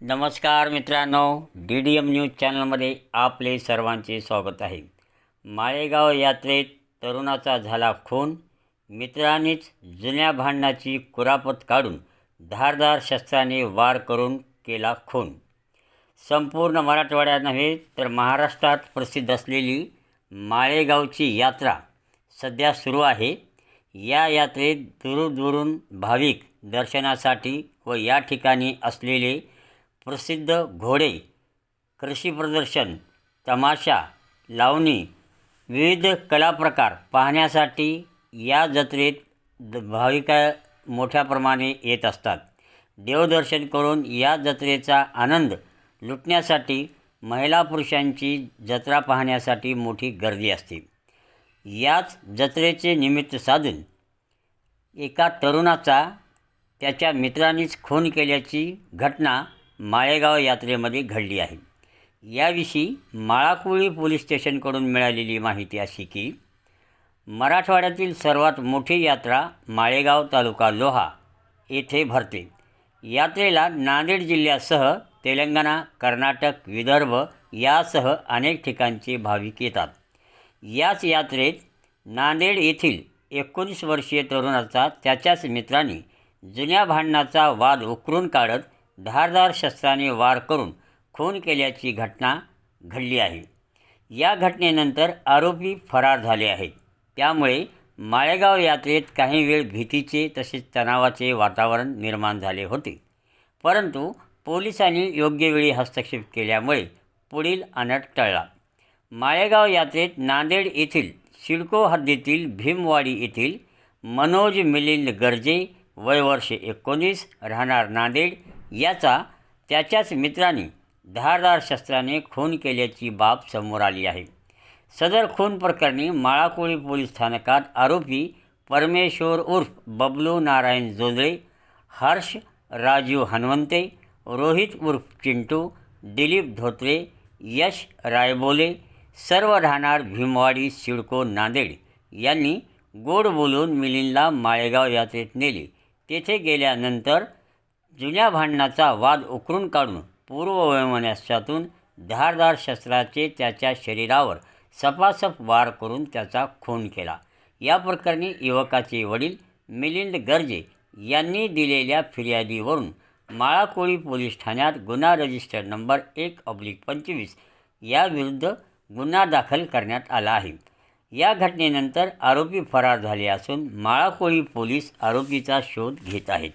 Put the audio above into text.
नमस्कार मित्रांनो D D M news चॅनलमध्ये आपले सर्वांचे स्वागत आहे. माळेगाव यात्रेत तरुणाचा झाला खून. मित्रांनीच जुन्या भांडणाची कुरापत काढून धारदार शस्त्राने वार करून केला खून. संपूर्ण मराठवाड्यात नव्हे तर महाराष्ट्रात प्रसिद्ध असलेली माळेगावची यात्रा सध्या सुरू आहे. या यात्रेत दूरदूरून भाविक दर्शनासाठी व या ठिकाणी असलेले प्रसिद्ध घोडे कृषी प्रदर्शन तमाशा लावणी विविध कलाप्रकार पाहण्यासाठी या जत्रेत द- भाविक मोठ्या प्रमाणे येत असतात. देवदर्शन करून या जत्रेचा आनंद लुटण्यासाठी महिला पुरुषांची जत्रा पाहण्यासाठी मोठी गर्दी असते. याच जत्रेचे निमित्त साधून एका तरुणाचा त्याच्या मित्रांनीच खून केल्याची घटना माळेगाव यात्रेमध्ये घडली आहे. याविषयी माळाकुळी पोलीस स्टेशनकडून मिळालेली माहिती अशी की मराठवाड्यातील सर्वात मोठी यात्रा माळेगाव तालुका लोहा येथे भरते. यात्रेला नांदेड जिल्ह्यासह तेलंगणा कर्नाटक विदर्भ यासह अनेक ठिकाणचे भाविक येतात. याच यात्रेत नांदेड येथील एकोणीस वर्षीय तरुणाचा त्याच्याच मित्रांनी जुन्या भांडणाचा वाद उकरून काढत धारदार शस्त्राने वार करून खून केल्याची घटना घडली आहे. या घटनेनंतर आरोपी फरार झाले आहेत. त्यामुळे माळेगाव यात्रेत काही वेळ भीतीचे तसेच तणावाचे वातावरण निर्माण झाले होते. परंतु पोलिसांनी योग्य वेळी हस्तक्षेप केल्यामुळे पुढील अनट टळला. माळेगाव यात्रेत नांदेड येथील सिडको हद्दीतील भीमवाडी येथील मनोज मिलिंद गर्जे वय वर्ष एकोणीस राहणार नांदेड याचा त्याच्याच मित्राने धारदार शस्त्राने खून केल्याची बाब समोर आली आहे. सदर खून प्रकरणी माळाकोळी पोलीस स्थानकात आरोपी परमेश्वर उर्फ बबलू नारायण जोंधळे हर्ष राजीव हनवंते रोहित उर्फ चिंटू दिलीप धोत्रे यश रायबोले सर्व राहणार भीमवाडी सिडको नांदेड यांनी गोड बोलून मिलिंदला माळेगाव यात्रेत नेले. तेथे गेल्यानंतर जुन्या भांडणाचा वाद उकरून काढून पूर्ववैमनस्यातून धारदार शस्त्राचे त्याच्या शरीरावर सपासप वार करून त्याचा खून केला. या प्रकरणी युवकाचे वडील मिलिंद गर्जे यांनी दिलेल्या फिर्यादीवरून माळाकोळी पोलीस ठाण्यात गुन्हा रजिस्टर नंबर एक ऑब्लिक पंचवीस याविरुद्ध गुन्हा दाखल करण्यात आला आहे. या घटनेनंतर आरोपी फरार झाले असून माळाकोळी पोलीस आरोपीचा शोध घेत आहेत.